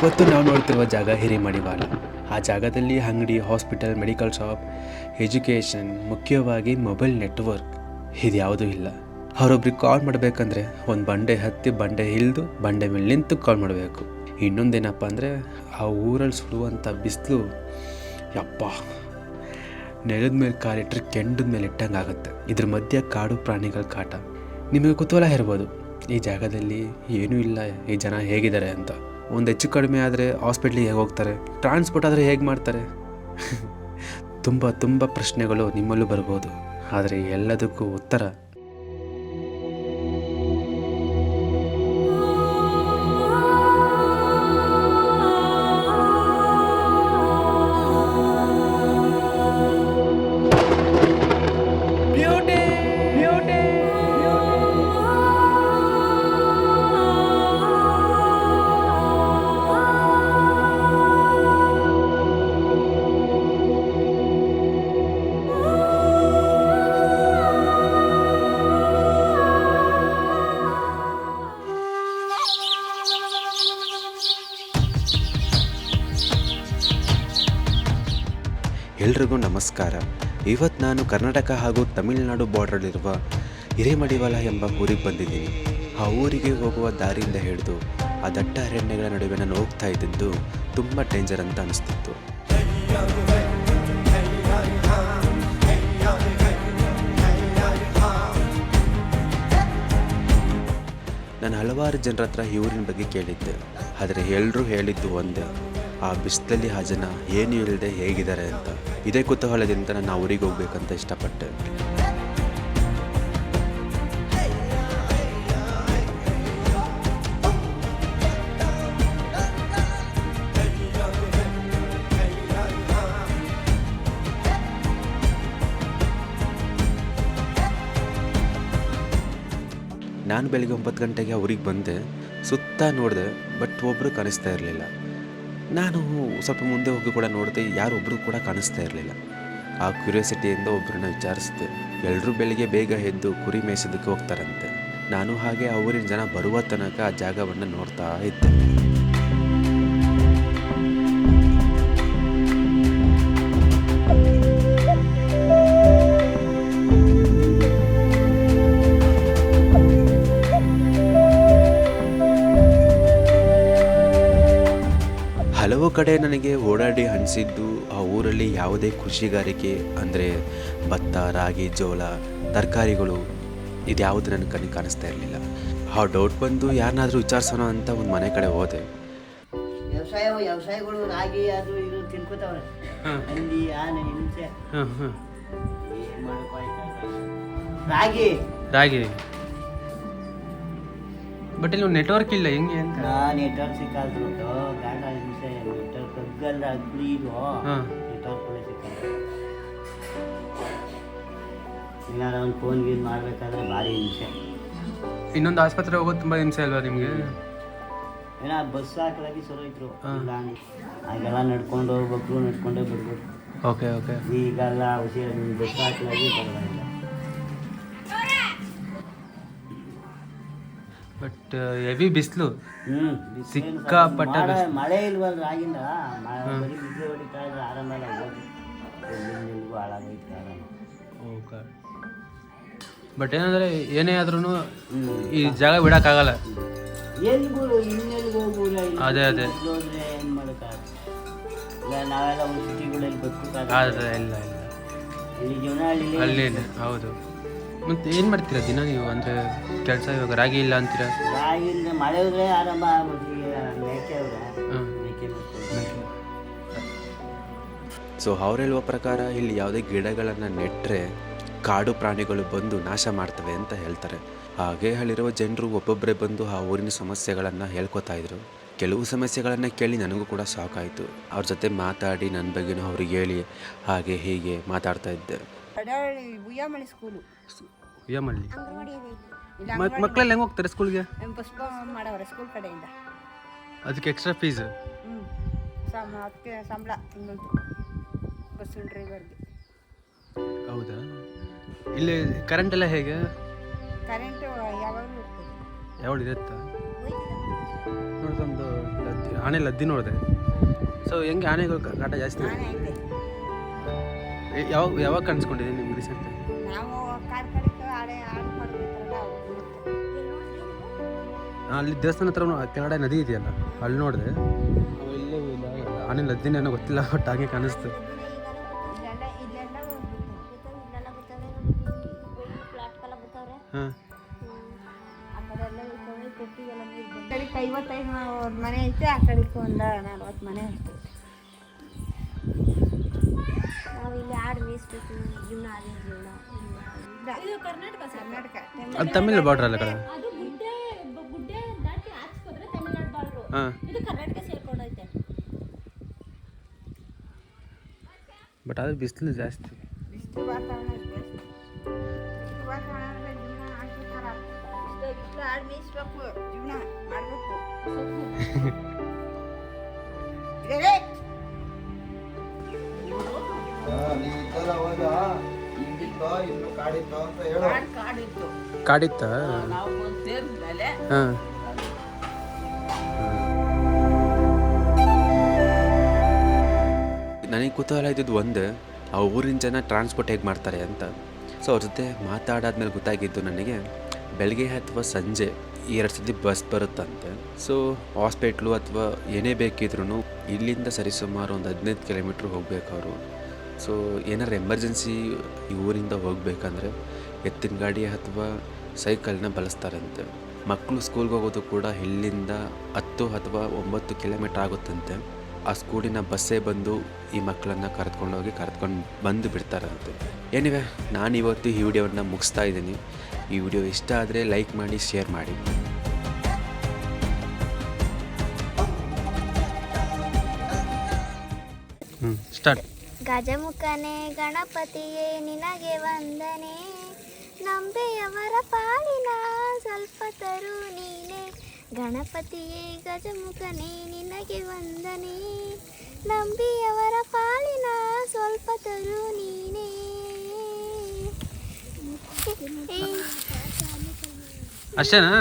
ಇವತ್ತು ನಾವು ನೋಡ್ತಿರುವ ಜಾಗ ಹಿರೇಮಡಿವಾಳ. ಆ ಜಾಗದಲ್ಲಿ ಅಂಗಡಿ, ಹಾಸ್ಪಿಟಲ್, ಮೆಡಿಕಲ್ ಶಾಪ್, ಎಜುಕೇಷನ್, ಮುಖ್ಯವಾಗಿ ಮೊಬೈಲ್ ನೆಟ್ವರ್ಕ್ ಇದ್ಯಾವುದೂ ಇಲ್ಲ. ಅವರೊಬ್ರಿಗೆ ಕಾಲ್ ಮಾಡಬೇಕಂದ್ರೆ ಒಂದು ಬಂಡೆ ಹತ್ತಿ ಬಂಡೆ ಇಳಿದು ಬಂಡೆ ಮೇಲೆ ನಿಂತು ಕಾಲ್ ಮಾಡಬೇಕು. ಇನ್ನೊಂದೇನಪ್ಪ ಅಂದರೆ ಆ ಊರಲ್ಲಿ ಸುಡುವಂಥ ಬಿಸಿಲು, ಯಪ್ಪ, ನೆಲದ ಮೇಲೆ ಕಾಲಿಟ್ಟರೆ ಕೆಂಡದ ಮೇಲೆ ಇಟ್ಟಂಗೆ ಆಗುತ್ತೆ. ಇದ್ರ ಮಧ್ಯೆ ಕಾಡು ಪ್ರಾಣಿಗಳ ಕಾಟ. ನಿಮಗೆ ಕುತೂಹಲ ಇರ್ಬೋದು, ಈ ಜಾಗದಲ್ಲಿ ಏನೂ ಇಲ್ಲ, ಈ ಜನ ಹೇಗಿದ್ದಾರೆ ಅಂತ. ಒಂದು ಹೆಚ್ಚು ಕಡಿಮೆ ಆದರೆ ಹಾಸ್ಪಿಟ್ಲಿಗೆ ಹೇಗೆ ಹೋಗ್ತಾರೆ? ಟ್ರಾನ್ಸ್ಪೋರ್ಟ್ ಆದರೆ ಹೇಗೆ ಮಾಡ್ತಾರೆ? ತುಂಬ ತುಂಬ ಪ್ರಶ್ನೆಗಳು ನಿಮ್ಮಲ್ಲೂ ಬರ್ಬೋದು. ಆದರೆ ಎಲ್ಲದಕ್ಕೂ ಉತ್ತರ ಎಲ್ರಿಗೂ ನಮಸ್ಕಾರ. ಇವತ್ತು ನಾನು ಕರ್ನಾಟಕ ಹಾಗೂ ತಮಿಳುನಾಡು ಬಾರ್ಡರ್ಲಿರುವ ಹಿರೇಮಡಿವಾಲ ಎಂಬ ಊರಿಗೆ ಬಂದಿದ್ದೀನಿ. ಆ ಊರಿಗೆ ಹೋಗುವ ದಾರಿಯಿಂದ ಹಿಡಿದು ಆ ದಟ್ಟ ಅರಣ್ಯಗಳ ನಡುವೆ ನಾನು ಹೋಗ್ತಾ ಇದ್ದಿದ್ದು ತುಂಬ ಡೇಂಜರ್ ಅಂತ ಅನಿಸ್ತಿತ್ತು. ನಾನು ಹಲವಾರು ಜನರ ಹತ್ರ ಈ ಊರಿನ ಬಗ್ಗೆ ಕೇಳಿದ್ದೆ. ಆದರೆ ಎಲ್ಲರೂ ಹೇಳಿದ್ದು ಒಂದೇ. ಆ ಬಿಸಿಲಲ್ಲಿ ಆ ಜನ ಏನು ಇಲ್ಲದೆ ಹೇಗಿದ್ದಾರೆ ಅಂತ? ಇದೇ ಕುತೂಹಲದಿಂದ ನಾನು ಊರಿಗೆ ಹೋಗ್ಬೇಕಂತ ಇಷ್ಟಪಟ್ಟೆ. ನಾನು ಬೆಳಿಗ್ಗೆ ಒಂಬತ್ತು ಗಂಟೆಗೆ ಊರಿಗೆ ಬಂದೆ. ಸುತ್ತ ನೋಡಿದೆ, ಬಟ್ ಒಬ್ಬರು ಕಾಣಿಸ್ತಾ ಇರಲಿಲ್ಲ. ನಾನು ಸ್ವಲ್ಪ ಮುಂದೆ ಹೋಗಿ ಕೂಡ ನೋಡಿದೆ ಯಾರೊಬ್ಬರು ಕೂಡ ಕಾಣಿಸ್ತಾ ಇರಲಿಲ್ಲ. ಆ ಕ್ಯೂರಿಯಾಸಿಟಿಯಿಂದ ಒಬ್ಬರನ್ನ ವಿಚಾರಿಸಿದೆ ಎಲ್ಲರೂ ಬೆಳಿಗ್ಗೆ ಬೇಗ ಎದ್ದು ಕುರಿ ಮೇಯಿಸೋದಕ್ಕೆ ಹೋಗ್ತಾರಂತೆ. ನಾನು ಹಾಗೆ ಆ ಊರಿನ ಜನ ಬರುವ ತನಕ ಆ ಜಾಗವನ್ನು ನೋಡ್ತಾ ಇದ್ದೆ. ಕಡೆ ನನಗೆ ಓಡಾಡಿ ಅನಿಸಿದ್ದು ಆ ಊರಲ್ಲಿ ಯಾವುದೇ ಕೃಷಿಗಾರಿಕೆ ಅಂದರೆ ಭತ್ತ ರಾಗಿ ಜೋಳ ತರಕಾರಿಗಳು ಇದ್ಯಾವುದು ನನ್ನ ಕಣ್ಣಿಗೆ ಕಾಣಿಸ್ತಾ ಇರಲಿಲ್ಲ. ಆ ಡೌಟ್ ಬಂದು ಯಾರನ್ನಾದರೂ ವಿಚಾರಿಸೋಣ ಅಂತ ಒಂದು ಮನೆ ಕಡೆ ಹೋದೆ. ವ್ಯವಸಾಯ ವ್ಯವಸಾಯಗಳು ರಾಗಿ ಅದು ಇದು ತಿನ್ಕೋತಾವ್ರೆ. ಹಂದಿ ಆನೆ ಹಿಂಸೆ. ರಾಗಿ. ರಾಗಿ. ಬಟ್ ಇಲ್ಲಿ ನೆಟ್ವರ್ಕ್ ಇಲ್ಲ ಹೆಂಗೆ ಅಂತ? ನೆಟ್ವರ್ಕ್ ಸಿಕ್ಕಾದ್ರು ಗಾಡ ಅಗ್ಲಿ ಇದು ಹಾಂ ಕೂಡ ಸಿಕ್ಕಲ್ಲ ಏನಾರ ಒಂದು ಫೋನ್ ಗೀನ್ ಮಾಡ್ಬೇಕಾದ್ರೆ ಭಾರಿ ಹಿಂಸೆ. ಇನ್ನೊಂದು ಆಸ್ಪತ್ರೆ ಹೋಗೋದು ತುಂಬ ಹಿಂಸೆ ಅಲ್ವಾ ನಿಮಗೆ? ಏನೋ ಬಸ್ ಹಾಕಲಾಗಿ ಸರಿ ಹಾ. ಇಲ್ಲ ಅಂದ್ರೆ ಆಗೆಲ್ಲ ನಡ್ಕೊಂಡು ಹೋಗ್ಬೇಕು ನಡ್ಕೊಂಡೇ ಬಿಡ್ಬೋದು. Okay okay. ಈಗೆಲ್ಲ ಹುಷಾರು ಬಸ್ ಹಾಕಲಾಗಿ ಬರೋದಿಲ್ಲ ಬಟ್ ಹೆವಿ ಬಿಸಿಲು. ಹ್ಮ್ ಸಿಕ್ಕಾಪಟ್ಟೆ ಮಳೆ ಬಿಸ್ಲು. ಮಳೆ ಇಲ್ವಲ್ಲ ಆಗಿಂದ ಮ- ಬರೀ ಬಿಸಿಲು ಹೊಡಿತಾ ಇದ್ರೆ ಆರಾಮಲ್ಲ ಹೋಗಿ. ಎಲ್ಲಿಗೂ ಹಾಳಾಗೈತೆ ಆರಾಮ. ಬಟ್ ಏನಂದ್ರೆ ಏನೇ ಆದ್ರೂ ಹ್ಮ್. ಈ ಜಾಗ ಬಿಡೋಕ್ಕಾಗಲ್ಲ. ಇನ್ನೆಲ್ಗೂ ಅದೇ, ಅದೇ. ಹೋದ್ರೆ ಏನ್ ಮಾಡೋಕ್ಕಾಗಲ್ಲ. ಇಲ್ಲ ನಾವೆಲ್ಲ ಒಂದು ಸಿಟಿಗಳಲ್ಲಿ ಇಲ್ಲ ಇಲ್ಲ. ಇಲ್ಲಿ ಜೀವನ ಹಳ್ಳಿ ಅಲ್ಲಿ ಹೌದು. ಮತ್ತೆ ಏನು ಮಾಡ್ತೀರಾ ದಿನ ನೀವು? ಅಂದರೆ ಕೆಲಸ ಇವಾಗ ರಾಗಿ ಇಲ್ಲ ಅಂತೀರಾ? ಇಲ್ಲ ಮಳೆ ಹೋದ್ರೆ ಆರಂಭ ಆಗ್ಬಿಡ್ತೀವಿ ಮೇಕೆ ಹೋದ್ರೆ ಹಾಂ. ಮೇಕೆ ಮಾಡ್ಕೊಂಡು. ಸೊ ಅವ್ರು ಹೇಳುವ ಪ್ರಕಾರ ಇಲ್ಲಿ ಯಾವುದೇ ಗಿಡಗಳನ್ನು ನೆಟ್ಟರೆ ಕಾಡು ಪ್ರಾಣಿಗಳು ಬಂದು ನಾಶ ಮಾಡ್ತವೆ ಅಂತ ಹೇಳ್ತಾರೆ. ಹಾಗೆ ಅಲ್ಲಿರುವ ಜನರು ಒಬ್ಬೊಬ್ಬರೇ ಬಂದು ಆ ಊರಿನ ಸಮಸ್ಯೆಗಳನ್ನು ಹೇಳ್ಕೊತಾ ಇದ್ರು. ಕೆಲವು ಸಮಸ್ಯೆಗಳನ್ನು ಕೇಳಿ ನನಗೂ ಕೂಡ ಸಾಕಾಯಿತು ಅವ್ರ ಜೊತೆ ಮಾತಾಡಿ ನನ್ನ ಬಗ್ಗೆನೂ ಅವ್ರಿಗೆ ಹೇಳಿ ಹಾಗೆ ಹೀಗೆ ಮಾತಾಡ್ತಾ ಇದ್ದೆ. ಸ್ಕೂಲು ಇಲ್ಲ. ಮಕ್ಕಳೆಲ್ಲ ಹೆಂಗೆ ಹೋಗ್ತಾರೆ ಸ್ಕೂಲ್ಗೆ ಬಸ್ ಮಾಡವ್ರೆ ಸ್ಕೂಲ್ ಕಡೆಯಿಂದ. ಅದಕ್ಕೆ ಎಕ್ಸ್ಟ್ರಾ ಫೀಸ್ ಹ್ಞೂ ಸಮ ಅದಕ್ಕೆ ಸಂಬಳ ತಿಂಗಳದು ಬಸ್ಸಿನ ಡ್ರೈವರ್ಗೆ ಹೌದಾ? ಇಲ್ಲಿ ಕರೆಂಟ್ ಎಲ್ಲ ಹೇಗೆ? ಕರೆಂಟ್ ಯಾವಾಗಲೂ ಹೋಗ್ತದೆ ಯಾವಳು ಇರುತ್ತಾ? ನೋಡ್ದೊಂದು ಲದ್ದಿ ಆನೆ ಲದ್ದಿ ನೋಡಿದೆ. ಸೊ ಹೆಂಗೆ ಆನೆಗಳು ಕಾಟ ಜಾಸ್ತಿ ಆನೆ ಐತೆ. ಯಾವಾಗ ಯಾವಾಗ ಕಾಣಿಸ್ಕೊಂಡಿದೆ ನಿಮ್ಗೆ ರೀಸೆಂಟ್ ನಾವು ಅಲ್ಲಿ ದೇವಸ್ಥಾನ ಹತ್ರ ಕೆನಡ ಕೆಳಗಡೆ ನದಿ ಇದೆಯಲ್ಲ ಅಲ್ಲಿ ನೋಡಿದೆ. ಆನೆ ಏನೋ ಗೊತ್ತಿಲ್ಲ ಬಟ್ ಹಾಗೆ ಕಾಣಿಸ್ತು. ಇಲ್ಲೆಲ್ಲ ಇಲ್ಲೆಲ್ಲ ಹಾಂ. ಐವತ್ತೈದು ಮನೆ ಐತೆ ಆ ಕಡೆಗೆ ಒಂದು ನಲ್ವತ್ತು ಮನೆ ಅಷ್ಟೇ ನಾವಿಲ್ಲಿ ಆಡು ಮೇಯಿಸ್ಬೇಕು ಜೀವನ ಅದೇ ಜೀವನ ಇದು ಕರ್ನಾಟಕ ತಮಿಳು ಬಾರ್ಡ್ರ್ ಅಲ್ಲ ಕಡೆ ಹಾಂ. ಇದು ಕರ್ನಾಟಕ ಸೇರ್ಕೊಂಡೈತೆ. ಬಟ್ ಅದು ಬಿಸಿಲು ಜಾಸ್ತಿ. ಬಿಸಿಲು ವಾತಾವರಣ ಬಿಸಿಲು ಜೀವನ ಇಷ್ಟು ಬಿಸಿಲು ಆಡು ಮೇಯಿಸ್ಬೇಕು ಜೀವನ ಮಾಡಬೇಕು. ಇದೇ ಕಾಡು ಕಾಡಿತ್ತು. ಕಾಡಿತ್ತ? ನಾವು ಸೇರಿದ್ಮೇಲೆ ಹಾಂ. ನನಗೆ ಕುತೂಹಲ ಇದ್ದಿದ್ದು ಒಂದು, ಆ ಊರಿನ ಜನ ಟ್ರಾನ್ಸ್ಪೋರ್ಟ್ ಹೇಗೆ ಮಾಡ್ತಾರೆ ಅಂತ. ಸೊ ಅವ್ರ ಜೊತೆ ಮಾತಾಡಾದ್ಮೇಲೆ ಗೊತ್ತಾಗಿದ್ದು ನನಗೆ ಬೆಳಗ್ಗೆ ಅಥವಾ ಸಂಜೆ ಎರಡು ಸತಿ ಬಸ್ ಬರುತ್ತಂತೆ. ಸೊ ಹಾಸ್ಪಿಟ್ಲು ಅಥವಾ ಏನೇ ಬೇಕಿದ್ರೂ ಇಲ್ಲಿಂದ ಸರಿಸುಮಾರು ಒಂದು ಹದಿನೈದು ಕಿಲೋಮೀಟ್ರ್ ಹೋಗ್ಬೇಕು ಅವರು. ಸೊ ಏನಾರು ಎಮರ್ಜೆನ್ಸಿ ಈ ಊರಿಂದ ಹೋಗಬೇಕಂದ್ರೆ ಎತ್ತಿನ ಗಾಡಿ ಅಥವಾ ಸೈಕಲ್ನ ಬಳಸ್ತಾರಂತೆ. ಮಕ್ಕಳು ಸ್ಕೂಲ್ಗೆ ಹೋಗೋದು ಕೂಡ ಇಲ್ಲಿಂದ ಹತ್ತು ಅಥವಾ ಒಂಬತ್ತು ಕಿಲೋಮೀಟ್ರ್ ಆಗುತ್ತಂತೆ. ಆ ಸ್ಕೂಲಿನ ಬಸ್ಸೇ ಬಂದು ಈ ಮಕ್ಕಳನ್ನು ಕರೆದುಕೊಂಡೋಗಿ ಕರೆದುಕೊಂಡು ಬಂದು ಬಿಡ್ತಾರಂತೆ. ಏನಿವೆ ನಾನು ಇವತ್ತು ಈ ವಿಡಿಯೋವನ್ನು ಮುಗಿಸ್ತಾ ಇದ್ದೀನಿ. ಈ ವಿಡಿಯೋ ಇಷ್ಟ ಆದರೆ ಲೈಕ್ ಮಾಡಿ, ಶೇರ್ ಮಾಡಿ. ಹ್ಞೂ ಸ್ಟಾರ್ಟ್. ಗಜಮುಖನೇ ಗಣಪತಿಯೇ, ನಿನಗೆ ವಂದನೆ. ನಂಬೆಯವರ ಪಾಲಿನ ಸ್ವಲ್ಪ ತರು ನೀನೆ ಗಣಪತಿಯೇ ಗಜಮುಖನೇ ನಿನಗೆ ವಂದನೆ. ನಂಬಿಯವರ ಪಾಲಿನ ಸ್ವಲ್ಪ ತರು ನೀನೇ. ಅಷ್ಟೇನಾ.